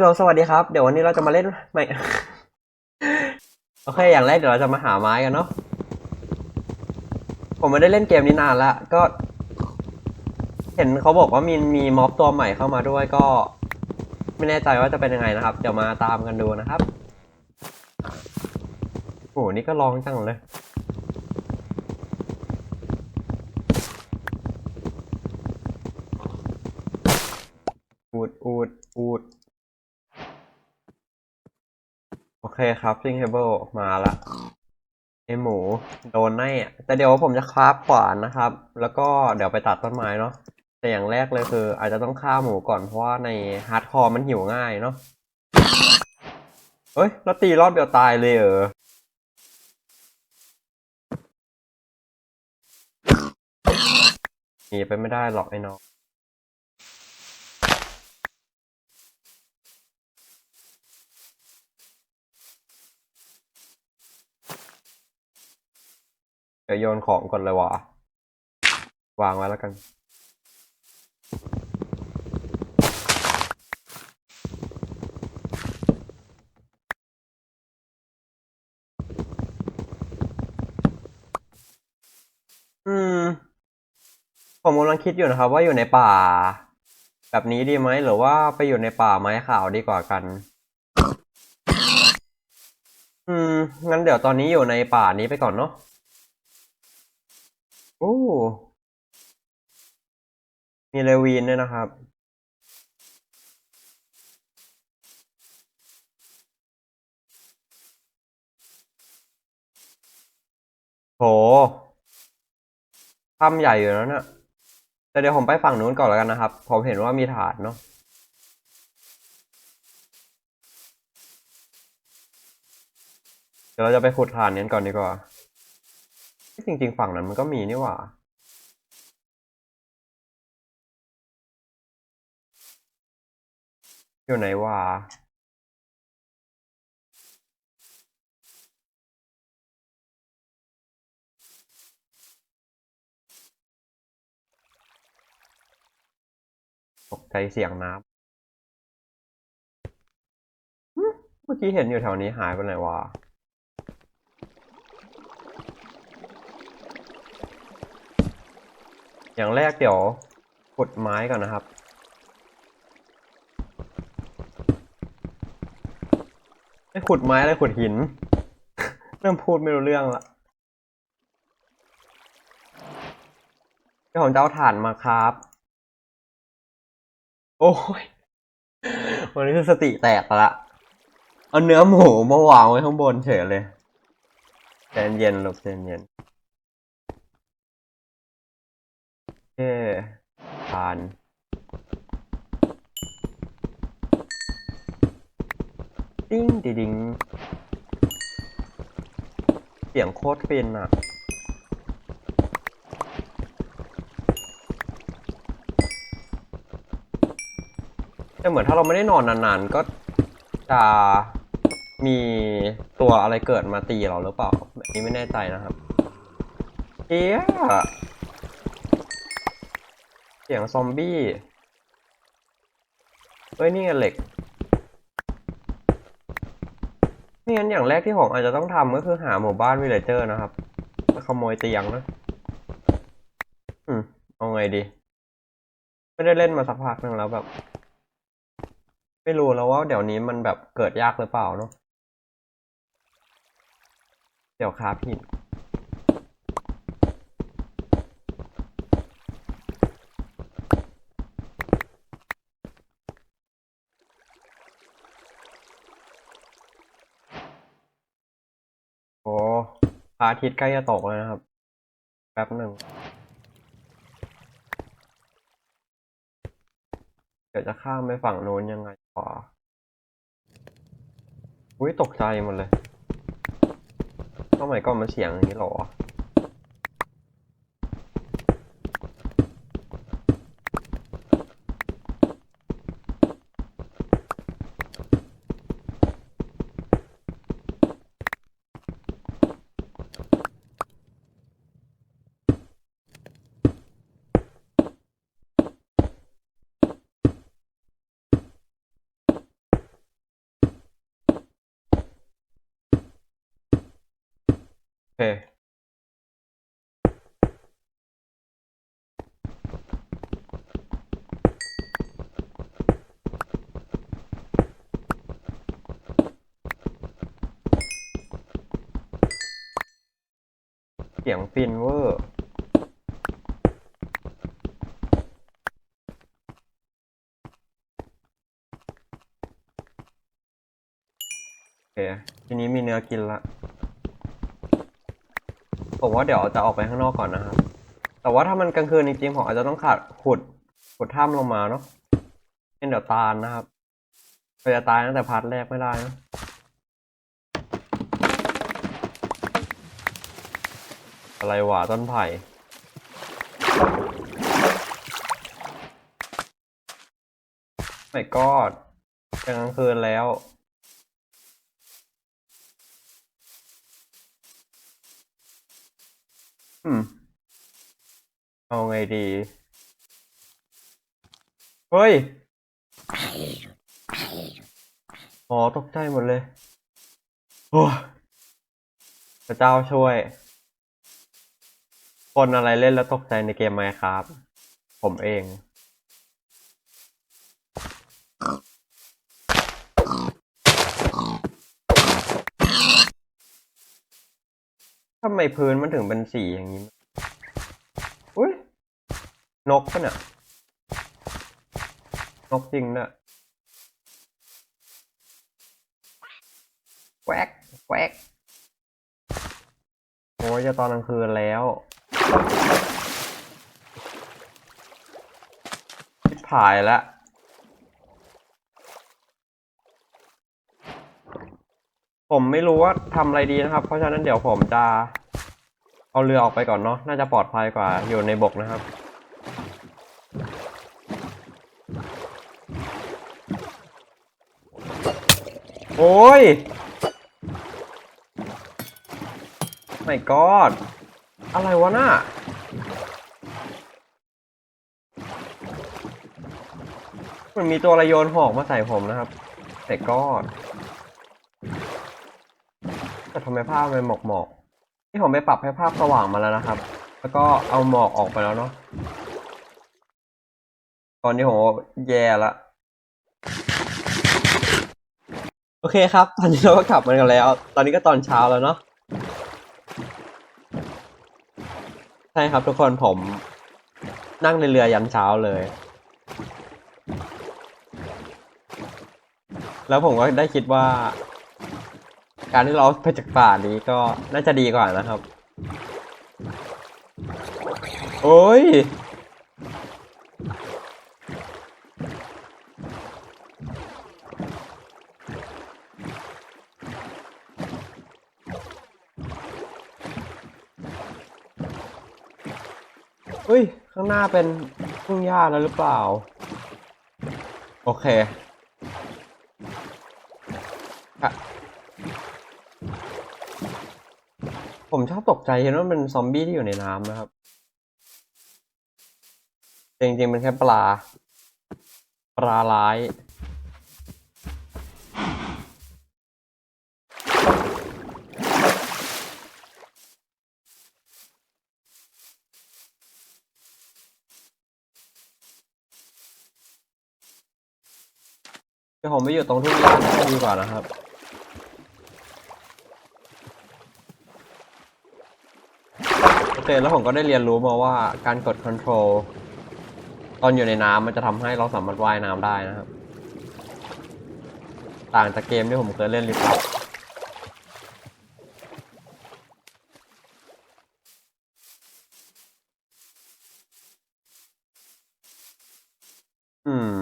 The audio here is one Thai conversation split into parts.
ฮัลโหลสวัสดีครับ เดี๋ยววันนี้เราจะมาเล่นไม่ โอเค อย่างแรกเดี๋ยวเราจะมาหาไม้กันเนาะ ผมไม่ได้เล่นเกมนี้นานละ ก็ เห็นเขาบอกว่ามีมีม็อบตัวใหม่เข้ามาด้วยก็ ไม่แน่ใจว่าจะเป็นยังไงนะครับ เดี๋ยวมาตามกันดูนะครับโหนี่ก็ลองจังเลย อูดอูดอูด โอ เคครับซิงเฮเบิลมาละไอหมู โดนแน่แต่เดี๋ยวผมจะคราฟขวานนะครับ แล้วก็เดี๋ยวไปตัดต้นไม้เนาะแต่อย่างแรกเลยคือ อาจจะต้องฆ่าหมูก่อนเพราะว่าในฮาร์ดคอร์มันหิวง่ายเนาะเฮ้ยแล้วตีรอบเดียวตายเลยเหรอหนีไปไม่ได้หรอกไอ้น้อง ดี๋ยวโยนของก่อนเลยวะวางไว้แล้วกันอืม ผมกำลังคิดอยู่นะครับ ว่าอยู่ในป่า แบบนี้ดีไหมหรือว่าไปอยู่ในป่าไม้ขาวดีกว่ากัน อืม งั้นเดี๋ยวตอนนี้อยู่ในป่านี้ไปก่อนเนาะ โอ้ มีเลวีนด้วยนะครับ โหถ้ำใหญ่อยู่แล้วเนี่ยแต่เดี๋ยวผมไปฝั่งนู้นก่อนแล้วกันนะครับ ผมเห็นว่ามีฐานเนาะเดี๋ยวเราจะไปขุดฐานนี้ก่อนดีกว่า จริงๆ ฝั่งนั้นมันก็มีนี่หว่าอยู่ไหนวะตกใจเสียงน้ำเมื่อกี้เห็นอยู่แถวนี้หายไปไหนวะ อย่างแรกเดี๋ยวขุดไม้ก่อนนะครับ ไม่ขุดไม้เลยขุดหิน เริ่มพูดไม่รู้เรื่องละเดี๋ยวผมจะเอาถ่านมาครับ โอ้ย วันนี้คือสติแตกละ เอาเนื้อหมูมาวางไว้ข้างบนเฉยเลยใจเย็นลูกใจเย็น คผ่านดิ้งดิดิงเสียงโคตรฟินอะแต่เหมือนถ้าเราไม่ได้นอนนานๆ ก็จะมีตัวอะไรเกิดมาตีเราหรือเปล่าแบบนี้ไม่แน่ใจนะครับ เอ๊ะ สียงซอมบี้เฮ้ยนี่ไงเหล็กนี่งั้นอย่างแรกที่ผมอาจจะต้องทำก็คือหาหมู่บ้านวิลเลเจอร์นะครับมาขโมยเตียงนะอืมเอาไงดี ไม่ได้เล่นมาสักพักหนึ่งแล้วแบบ ไม่รู้แล้วว่าเดี๋ยวนี้มันแบบเกิดยากหรือเปล่าเนาะเดี๋ยวคราฟหิน โอ้พระ อาทิตย์ใกล้จะตกแล้วนะครับ แป๊บหนึ่ง เดี๋ยวจะข้ามไปฝั่งโน้นยังไงต่ออุ้ยตกใจหมดเลยทำไมก็มาเสียงอย่างนี้หรอ เคเสียงฟินเวอร์โอเคทีนี้มีเนื้อกินละ ผมว่าเดี๋ยวจะออกไปข้างนอกก่อนนะครับ แต่ว่าถ้ามันกลางคืนจริงๆผมอาจจะต้องขาดขุดขุดถ้ำลงมาเนาะเป็นเดี๋ยวตายนะครับเราจะตายตั้งแต่พาร์ทแรกไม่ได้นะอะไรหวะต้นไผ่ไม่กอดกลางคืนแล้ว อืม เอาไงดี เฮ้ย อ๋อตกใจหมดเลยโอ้พระเจ้าช่วย คนอะไรเล่นแล้วตกใจในเกมไหมครับ ผมเอง ทำไมพื้นมันถึงเป็นสีอย่างนี้ อุ้ย นกปะเนี่ย นกจริงนะแควกแควกโอ้ยจะตอนกลางคืนแล้วชิบหายแล้ว ผมไม่รู้ว่าทำอะไรดีนะครับ เพราะฉะนั้นเดี๋ยวผมจะ เอาเรือออกไปก่อนเนาะน่าจะปลอดภัยกว่าอยู่ในบกนะครับ โอ้ยไม่กอดอะไรวะน่ะมันมีตัวอะไรโยนหอกมาใส่ผมนะครับ แต่กอดำไมภาพมันหมอกหมอกๆนี่ผมไปปรับให้ภาพสว่างมาแล้วนะครับ แล้วก็เอาหมอกออกไปแล้วเนาะตอนนี้ผมแย่ละโอเคครับ ตอนนี้เราก็กลับมากันแล้ว ตอนนี้ก็ตอนเช้าแล้วเนาะใช่ครับทุกคนผมนั่งในเรือยันเช้าเลย แล้วผมก็ได้คิดว่า การที่เราไปจากป่านี้ก็น่าจะดีกว่านะครับ โอ้ยเฮ้ย ข้างหน้าเป็นทุ่งหญ้าแล้วหรือเปล่า โอเคอะ ผมชอบตกใจเห็นว่ามันเป็นซอมบี้ที่อยู่ในน้ำนะครับ จริงๆมันแค่ปลา ปลาร้ายเดี๋ยวผมไปอยู่ตรงทุ่งหญ้าน่ดีกว่านะครับ อเคแล้วผมก็ได้เรียนรู้มาว่าการกด Control ตอนอยู่ในน้ำมันจะทำให้เราสามารถว่ายน้ำได้นะครับ ต่างจากเกมที่ผมเคยเล่นลิฟต์อืม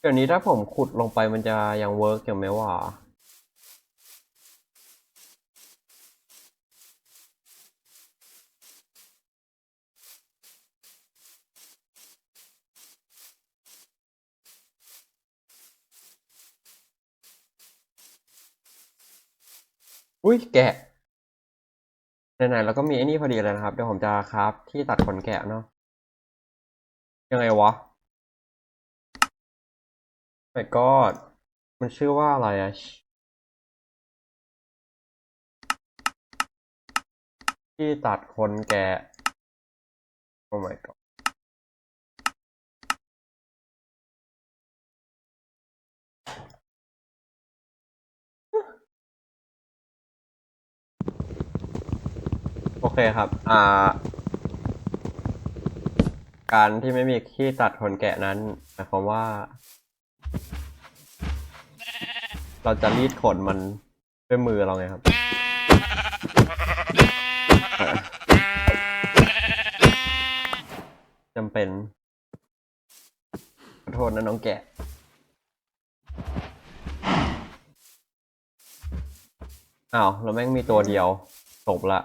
เดี๋ยวนี้ถ้าผมขุดลงไปมันจะยังเวิร์กอยู่ไหมวะ อุ้ยแกะไหนๆเราก็มีไอ้นี่พอดีเลยนะครับ เดี๋ยวผมจะคราฟที่ตัดขนแกะเนาะยังไงวะ my god มันชื่อว่าอะไรอะที่ตัดคนแก่โอ้ my god เคครับ อ่า การที่ไม่มีที่ตัดขนแกะนั้นหมายความว่า เราจะรีดขนมันด้วยมือเราไงครับจำเป็นขอโทษนะน้องแกะอ้าวเราแม่งมีตัวเดียวจบละ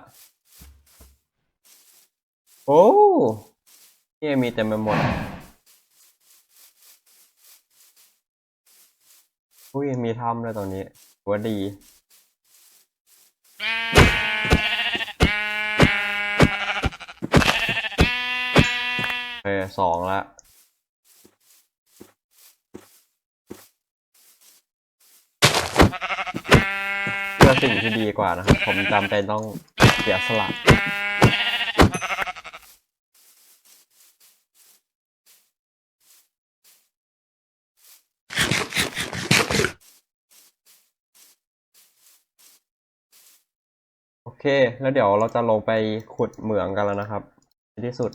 โอ้นี่มีเต็มไปหมดอุ้ยมีถ้ำเลยตอนนี้ถือว่าดีโอเคสองละเพื่อสิ่งที่ดีกว่านะครับ ผมจำเป็นต้องเสียสละ โอ เค แล้วเดี๋ยวเราจะลงไปขุดเหมืองกันแล้วนะครับ ที่สุด